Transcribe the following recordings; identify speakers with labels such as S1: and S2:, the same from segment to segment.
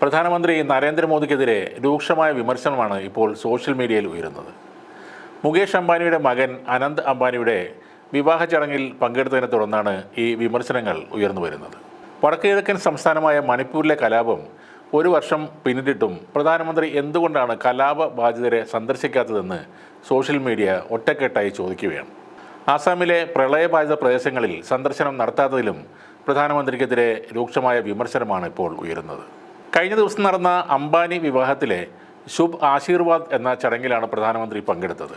S1: പ്രധാനമന്ത്രി നരേന്ദ്രമോദിക്കെതിരെ രൂക്ഷമായ വിമർശനമാണ് ഇപ്പോൾ സോഷ്യൽ മീഡിയയിൽ ഉയരുന്നത്. മുകേഷ് അംബാനിയുടെ മകൻ അനന്ത് അംബാനിയുടെ വിവാഹ ചടങ്ങിൽ പങ്കെടുത്തതിനെ തുടർന്നാണ് ഈ വിമർശനങ്ങൾ ഉയർന്നു വരുന്നത്. വടക്കുകിഴക്കൻ സംസ്ഥാനമായ മണിപ്പൂരിലെ കലാപം ഒരു വർഷം പിന്നിട്ടിട്ടും പ്രധാനമന്ത്രി എന്തുകൊണ്ടാണ് കലാപ ബാധിതരെ സന്ദർശിക്കാത്തതെന്ന് സോഷ്യൽ മീഡിയ ഒറ്റക്കെട്ടായി ചോദിക്കുകയാണ്. ആസാമിലെ പ്രളയബാധിത പ്രദേശങ്ങളിൽ സന്ദർശനം നടത്താത്തതിലും പ്രധാനമന്ത്രിക്കെതിരെ രൂക്ഷമായ വിമർശനമാണ് ഇപ്പോൾ ഉയരുന്നത്. കഴിഞ്ഞ ദിവസം നടന്ന അംബാനി വിവാഹത്തിലെ ശുഭ് ആശീർവാദ് എന്ന ചടങ്ങിലാണ് പ്രധാനമന്ത്രി പങ്കെടുത്തത്.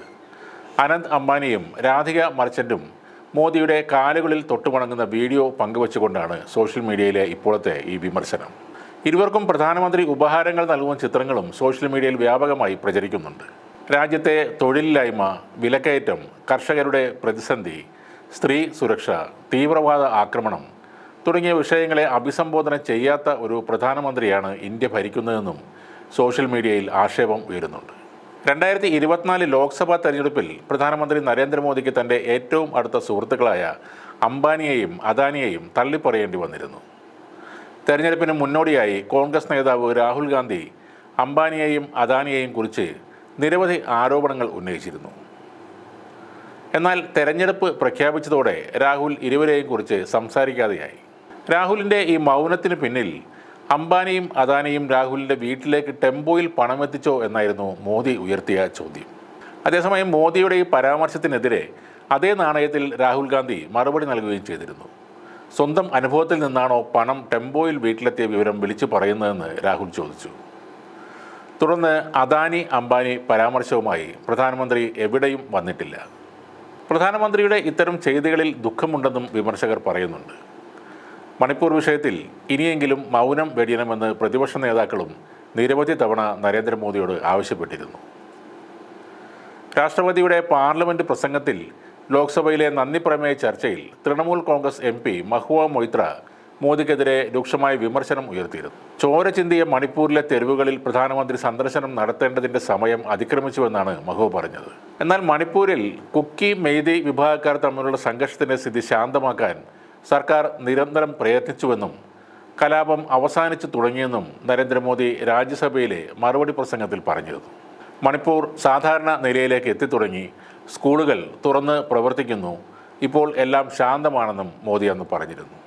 S1: അനന്ത് അംബാനിയും രാധിക മർച്ചന്റും മോദിയുടെ കാലുകളിൽ തൊട്ടുവണങ്ങുന്ന വീഡിയോ പങ്കുവച്ചുകൊണ്ടാണ് സോഷ്യൽ മീഡിയയിലെ ഇപ്പോഴത്തെ ഈ വിമർശനം. ഇരുവർക്കും പ്രധാനമന്ത്രി ഉപഹാരങ്ങൾ നൽകുന്ന ചിത്രങ്ങളും സോഷ്യൽ മീഡിയയിൽ വ്യാപകമായി പ്രചരിക്കുന്നുണ്ട്. രാജ്യത്തെ തൊഴിലില്ലായ്മ വിലക്കയറ്റം കർഷകരുടെ പ്രതിസന്ധി സ്ത്രീ സുരക്ഷ തീവ്രവാദ ആക്രമണം തുടങ്ങിയ വിഷയങ്ങളെ അഭിസംബോധന ചെയ്യാത്ത ഒരു പ്രധാനമന്ത്രിയാണ് ഇന്ത്യ ഭരിക്കുന്നതെന്നും സോഷ്യൽ മീഡിയയിൽ ആക്ഷേപം ഉയരുന്നുണ്ട്. രണ്ടായിരത്തി ഇരുപത്തിനാല് ലോക്സഭാ തെരഞ്ഞെടുപ്പിൽ പ്രധാനമന്ത്രി നരേന്ദ്രമോദിക്ക് തന്റെ ഏറ്റവും അടുത്ത സുഹൃത്തുക്കളായ അംബാനിയെയും അദാനിയെയും തള്ളിപ്പറയേണ്ടി വന്നിരുന്നു. തെരഞ്ഞെടുപ്പിന് മുന്നോടിയായി കോൺഗ്രസ് നേതാവ് രാഹുൽ ഗാന്ധി അംബാനിയെയും അദാനിയെയും കുറിച്ച് നിരവധി ആരോപണങ്ങൾ ഉന്നയിച്ചിരുന്നു. എന്നാൽ തെരഞ്ഞെടുപ്പ് പ്രഖ്യാപിച്ചതോടെ രാഹുൽ ഇരുവരെയും കുറിച്ച് സംസാരിക്കാതെയായി. രാഹുലിന്റെ ഈ മൗനത്തിന് പിന്നിൽ അംബാനിയും അദാനിയും രാഹുലിന്റെ വീട്ടിലേക്ക് ടെമ്പോയിൽ പണമെത്തിച്ചോ എന്നായിരുന്നു മോദി ഉയർത്തിയ ചോദ്യം. അതേസമയം മോദിയുടെ ഈ പരാമർശത്തിനെതിരെ അതേ നാണയത്തിൽ രാഹുൽ ഗാന്ധി മറുപടി നൽകുകയും ചെയ്തിരുന്നു. സ്വന്തം അനുഭവത്തിൽ നിന്നാണോ പണം ടെമ്പോയിൽ വീട്ടിലെത്തിയ വിവരം വിളിച്ചു പറയുന്നതെന്ന് രാഹുൽ ചോദിച്ചു. തുടർന്ന് അദാനി അംബാനി പരാമർശവുമായി പ്രധാനമന്ത്രി എവിടെയും വന്നിട്ടില്ല. പ്രധാനമന്ത്രിയുടെ ഇത്തരം ചെയ്തികളിൽ ദുഃഖമുണ്ടെന്നും വിമർശകർ പറയുന്നുണ്ട്. മണിപ്പൂർ വിഷയത്തിൽ ഇനിയെങ്കിലും മൗനം വെടിയണമെന്ന് പ്രതിപക്ഷ നേതാക്കളും നിരവധി തവണ നരേന്ദ്രമോദിയോട് ആവശ്യപ്പെട്ടിരുന്നു. രാഷ്ട്രപതിയുടെ പാർലമെന്റ് പ്രസംഗത്തിൽ ലോക്സഭയിലെ നന്ദി പ്രമേയ ചർച്ചയിൽ തൃണമൂൽ കോൺഗ്രസ് എം പി മഹുവ മൊയ്ത്ര മോദിക്കെതിരെ രൂക്ഷമായ വിമർശനം ഉയർത്തിയിരുന്നു. ചോര ചിന്തിയ മണിപ്പൂരിലെ തെരുവുകളിൽ പ്രധാനമന്ത്രി സന്ദർശനം നടത്തേണ്ടതിന്റെ സമയം അതിക്രമിച്ചുവെന്നാണ് മഹുവ പറഞ്ഞത്. എന്നാൽ മണിപ്പൂരിൽ കുക്കി മെയ്തി വിഭാഗക്കാർ തമ്മിലുള്ള സംഘർഷത്തിന്റെ സ്ഥിതി ശാന്തമാക്കാൻ സർക്കാർ നിരന്തരം പ്രയത്നിച്ചുവെന്നും കലാപം അവസാനിച്ചു തുടങ്ങിയെന്നും നരേന്ദ്രമോദി രാജ്യസഭയിലെ മറുപടി പ്രസംഗത്തിൽ പറഞ്ഞിരുന്നു. മണിപ്പൂർ സാധാരണ നിലയിലേക്ക് എത്തിത്തുടങ്ങി സ്കൂളുകൾ തുറന്ന് പ്രവർത്തിക്കുന്നു. ഇപ്പോൾ എല്ലാം ശാന്തമാണെന്നും മോദി അന്ന് പറഞ്ഞിരുന്നു.